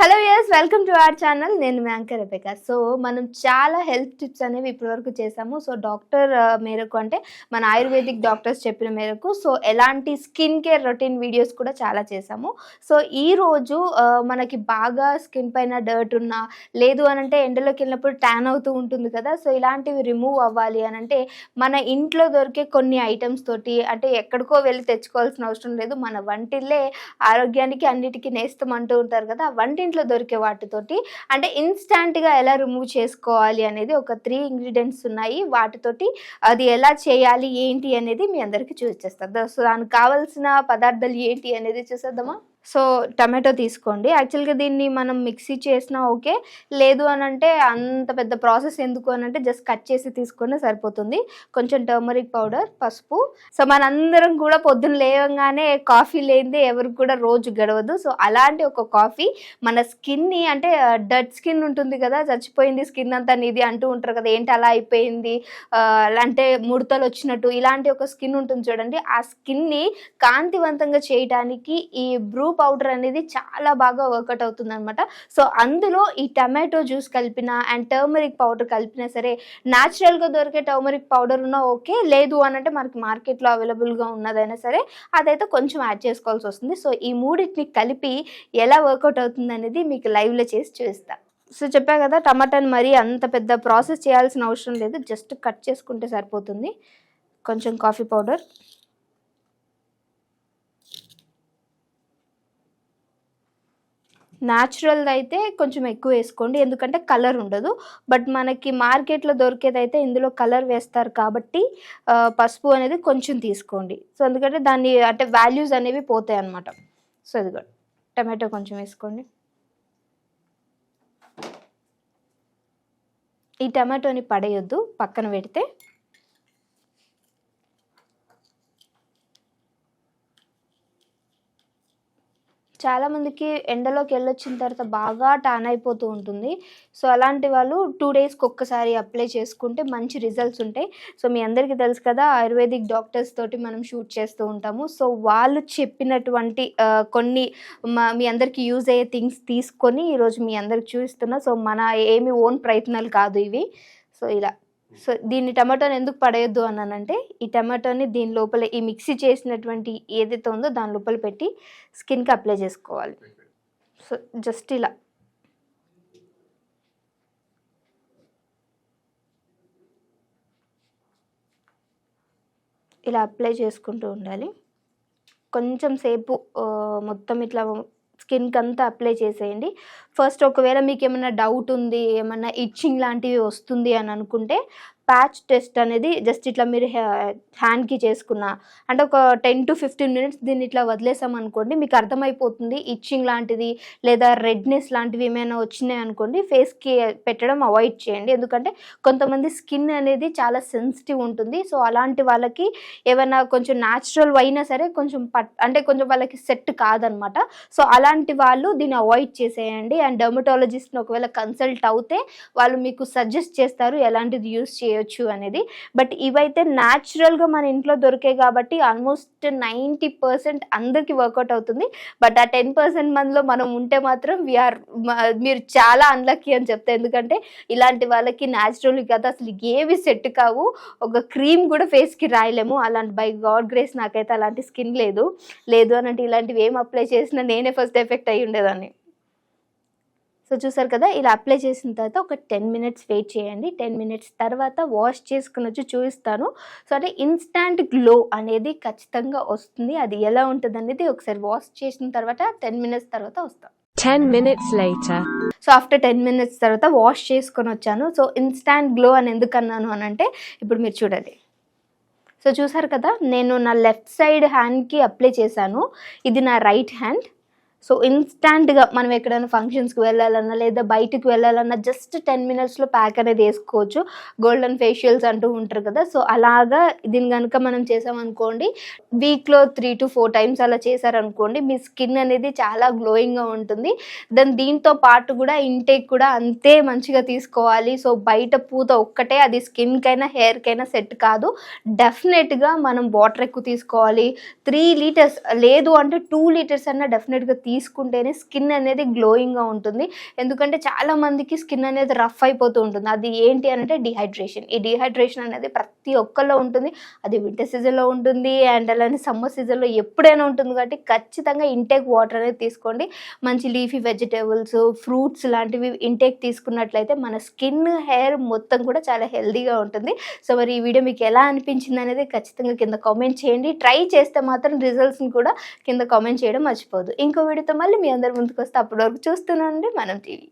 Hello yes welcome to our channel నేను anchor Rebecca. So మనం చాలా హెల్త్ టిప్స్ అనేవి ఇప్పటివరకు చేసాము సో డాక్టర్ మేరకు అంటే మన ఆయుర్వేదిక్ డాక్టర్స్ చెప్పిన మేరకు సో ఎలాంటి స్కిన్ కేర్ రొటీన్ వీడియోస్ కూడా చాలా చేసాము సో ఈ రోజు మనకి బాగా స్కిన్ పైన డర్ట్ ఉన్నా లేదు అని అంటే ఎండలోకి వెళ్ళినప్పుడు ట్యాన్ అవుతూ ఉంటుంది కదా సో ఇలాంటివి రిమూవ్ అవ్వాలి అని అంటే మన ఇంట్లో దొరికే కొన్ని ఐటమ్స్ తోటి అంటే ఎక్కడికో వెళ్ళి తెచ్చుకోవాల్సిన అవసరం లేదు. మన వంటిల్లే ఆరోగ్యానికి అన్నిటికీ నేస్తం అంటూ ఉంటారు కదా వంటి ఇంట్లో దొరికే వాటితోటి అంటే ఇన్స్టాంట్గా ఎలా రిమూవ్ చేసుకోవాలి అనేది ఒక త్రీ ఇంగ్రీడియంట్స్ ఉన్నాయి. వాటితోటి అది ఎలా చేయాలి ఏంటి అనేది మీ అందరికీ చూసేస్తాను సో దానికి కావాల్సిన పదార్థాలు ఏంటి అనేది చూసేద్దామా? సో టమాటో తీసుకోండి. యాక్చువల్గా దీన్ని మనం మిక్సీ చేసినా ఓకే. లేదు అని అంటే అంత పెద్ద ప్రాసెస్ ఎందుకు అని అంటే జస్ట్ కట్ చేసి తీసుకుని సరిపోతుంది. కొంచెం టర్మరిక్ పౌడర్ పసుపు. సో మనందరం కూడా పొద్దున్న లేవగానే కాఫీ లేనిదే ఎవరికి కూడా రోజు గడవదు. సో అలాంటి ఒక కాఫీ మన స్కిన్ని అంటే డెడ్ స్కిన్ ఉంటుంది కదా చచ్చిపోయింది స్కిన్ అంతా నీది అంటూ ఉంటారు కదా ఏంటి అలా అయిపోయింది అంటే ముడతలు వచ్చినట్టు ఇలాంటి ఒక స్కిన్ ఉంటుంది చూడండి ఆ స్కిన్ని కాంతివంతంగా చేయడానికి ఈ బ్రూ పౌడర్ అనేది చాలా బాగా వర్కౌట్ అవుతుంది అనమాట సో అందులో ఈ టమాటో జ్యూస్ కలిపిన అండ్ టర్మరిక్ పౌడర్ కలిపినా సరే న్యాచురల్గా దొరికే టర్మరిక్ పౌడర్ ఉన్నా ఓకే లేదు అని అంటే మనకి మార్కెట్లో అవైలబుల్గా ఉన్నదైనా సరే అదైతే కొంచెం యాడ్ చేసుకోవాల్సి వస్తుంది. సో ఈ మూడింటిని కలిపి ఎలా వర్కౌట్ అవుతుంది అనేది మీకు లైవ్లో చేసి చూపిస్తా. సో చెప్పా కదా టమాటాని మరీ అంత పెద్ద ప్రాసెస్ చేయాల్సిన అవసరం లేదు. జస్ట్ కట్ చేసుకుంటే సరిపోతుంది. కొంచెం కాఫీ పౌడర్ న్యాచురల్ అయితే కొంచెం ఎక్కువ వేసుకోండి. ఎందుకంటే కలర్ ఉండదు. బట్ మనకి మార్కెట్లో దొరికేదైతే ఇందులో కలర్ వేస్తారు కాబట్టి పసుపు అనేది కొంచెం తీసుకోండి. సో ఎందుకంటే దాన్ని అంటే వాల్యూస్ అనేవి పోతాయి అన్నమాట. సో ఇదిగో టమాటో కొంచెం వేసుకోండి. ఈ టమాటోని పడేయొద్దు పక్కన పెడితే చాలా మందికి ఎండలోకి వెళ్ళొచ్చిన తర్వాత బాగా టాన్ అయిపోతూ ఉంటుంది. సో అలాంటి వాళ్ళు టూ డేస్కి ఒక్కసారి అప్లై చేసుకుంటే మంచి రిజల్ట్స్ ఉంటాయి. సో మీ అందరికీ తెలుసు కదా ఆయుర్వేదిక్ డాక్టర్స్ తోటి మనం షూట్ చేస్తూ ఉంటాము. సో వాళ్ళు చెప్పినటువంటి కొన్ని మా- మీ అందరికీ యూజ్ అయ్యే థింగ్స్ తీసుకొని ఈరోజు మీ అందరికి చూపిస్తున్నా. సో మన ఏమి ఓన్ ప్రయత్నాలు కాదు ఇవి. సో ఇలా. సో దీన్ని టమాటోని ఎందుకు పడేయొద్దు అన్నానంటే ఈ టమాటోని దీని లోపల ఈ మిక్సీ చేసినటువంటి ఏదైతే ఉందో దాని లోపల పెట్టి స్కిన్కి అప్లై చేసుకోవాలి. సో జస్ట్ ఇలా. ఇలా అప్లై చేసుకుంటూ ఉండాలి. కొంచెం సేపు మొత్తం ఇట్లా స్కిన్కి అంతా అప్లై చేసేయండి. ఫస్ట్ ఒకవేళ మీకు ఏమైనా డౌట్ ఉంది ఏమైనా ఇచ్చింగ్ లాంటివి వస్తుంది అని అనుకుంటే ప్యాచ్ టెస్ట్ అనేది జస్ట్ ఇట్లా మీరు హ్యాండ్కి చేసుకున్న అంటే ఒక టెన్ టు ఫిఫ్టీన్ మినిట్స్ దీన్ని ఇట్లా వదిలేసాం అనుకోండి మీకు అర్థమైపోతుంది ఇచ్చింగ్ లాంటిది లేదా రెడ్నెస్ లాంటివి ఏమైనా వచ్చినాయి అనుకోండి ఫేస్కి పెట్టడం అవాయిడ్ చేయండి. ఎందుకంటే కొంతమంది స్కిన్ అనేది చాలా సెన్సిటివ్ ఉంటుంది. సో అలాంటి వాళ్ళకి ఏమైనా కొంచెం న్యాచురల్ అయినా సరే కొంచెం పట్ అంటే కొంచెం వాళ్ళకి సెట్ కాదనమాట. సో అలాంటి వాళ్ళు దీన్ని అవాయిడ్ చేసేయండి. అండ్ డర్మటాలజిస్ట్ని ఒకవేళ కన్సల్ట్ అవుతే వాళ్ళు మీకు సజెస్ట్ చేస్తారు ఎలాంటిది యూస్ చేయొచ్చు అనేది. బట్ ఇవైతే న్యాచురల్గా మన ఇంట్లో దొరికాయి కాబట్టి ఆల్మోస్ట్ నైంటీ పర్సెంట్ అందరికీ వర్కౌట్ అవుతుంది. బట్ ఆ టెన్ పర్సెంట్ మందిలో మనం ఉంటే మాత్రం వీఆర్ మీరు చాలా అన్లక్కీ అని చెప్తా. ఎందుకంటే ఇలాంటి వాళ్ళకి న్యాచురల్ కదా అసలు ఏవి సెట్ కావు. ఒక క్రీమ్ కూడా ఫేస్కి రాయలేము. అలాంటి బై గాడ్ గ్రేస్ నాకైతే అలాంటి స్కిన్ లేదు. లేదు అని అంటే ఇలాంటివి ఏం అప్లై చేసినా నేనే ఫస్ట్ ఎఫెక్ట్ అయ్యి ఉండేదాన్ని. సో చూసారు కదా ఇలా అప్లై చేసిన తర్వాత ఒక టెన్ మినిట్స్ వెయిట్ చేయండి. టెన్ మినిట్స్ తర్వాత వాష్ చేసుకుని వచ్చి చూపిస్తాను. సో అంటే ఇన్స్టాంట్ గ్లో అనేది ఖచ్చితంగా వస్తుంది. అది ఎలా ఉంటుంది అనేది ఒకసారి వాష్ చేసిన తర్వాత టెన్ మినిట్స్ తర్వాత వస్తాం. 10 minutes later. So after ten minutes తర్వాత వాష్ చేసుకొని వచ్చాను. సో ఇన్స్టాంట్ గ్లో అని ఎందుకు అన్నాను అని అంటే ఇప్పుడు మీరు చూడండి. సో చూసారు కదా నేను నా లెఫ్ట్ సైడ్ హ్యాండ్కి అప్లై చేశాను. ఇది నా రైట్ హ్యాండ్ సో ఇన్స్టాంట్గా మనం ఎక్కడైనా ఫంక్షన్స్కి వెళ్ళాలన్నా లేదా బయటకు వెళ్ళాలన్నా జస్ట్ టెన్ మినిట్స్లో ప్యాక్ అనేది వేసుకోవచ్చు. గోల్డెన్ ఫేషియల్స్ అంటూ ఉంటారు కదా. సో అలాగా దీన్ని కనుక మనం చేసామనుకోండి వీక్లో త్రీ టు ఫోర్ టైమ్స్ అలా చేశారనుకోండి మీ స్కిన్ అనేది చాలా గ్లోయింగ్గా ఉంటుంది. దెన్ దీంతో పాటు కూడా ఇంటేక్ కూడా అంతే మంచిగా తీసుకోవాలి. సో బయట పూత ఒక్కటే అది స్కిన్కైనా హెయిర్కైనా సెట్ కాదు. డెఫినెట్గా మనం వాటర్ ఎక్కువ తీసుకోవాలి. త్రీ లీటర్స్ లేదు అంటే టూ లీటర్స్ అన్నా డెఫినెట్గా తీసుకుంటేనే స్కిన్ అనేది గ్లోయింగ్గా ఉంటుంది. ఎందుకంటే చాలా మందికి స్కిన్ అనేది రఫ్ అయిపోతూ ఉంటుంది. అది ఏంటి అంటే డిహైడ్రేషన్. ఈ డిహైడ్రేషన్ అనేది ప్రతి ఒక్కరిలో ఉంటుంది. అది వింటర్ సీజన్లో ఉంటుంది. అండ్ అలానే సమ్మర్ సీజన్లో ఎప్పుడైనా ఉంటుంది కాబట్టి ఖచ్చితంగా ఇంటేక్ వాటర్ అనేది తీసుకోండి. మంచి లీఫీ వెజిటేబుల్స్ ఫ్రూట్స్ లాంటివి ఇంటేక్ తీసుకున్నట్లయితే మన స్కిన్ హెయిర్ మొత్తం కూడా చాలా హెల్దీగా ఉంటుంది. సో మరి ఈ వీడియో మీకు ఎలా అనిపించింది అనేది ఖచ్చితంగా కింద కామెంట్ చేయండి. ట్రై చేస్తే మాత్రం రిజల్ట్స్ని కూడా కింద కామెంట్ చేయడం మర్చిపోదు ఇంకో వీడియోతో మళ్ళీ మీ అందరి ముందుకు వస్తే అప్పటి వరకు ఉండి మనం టీవీ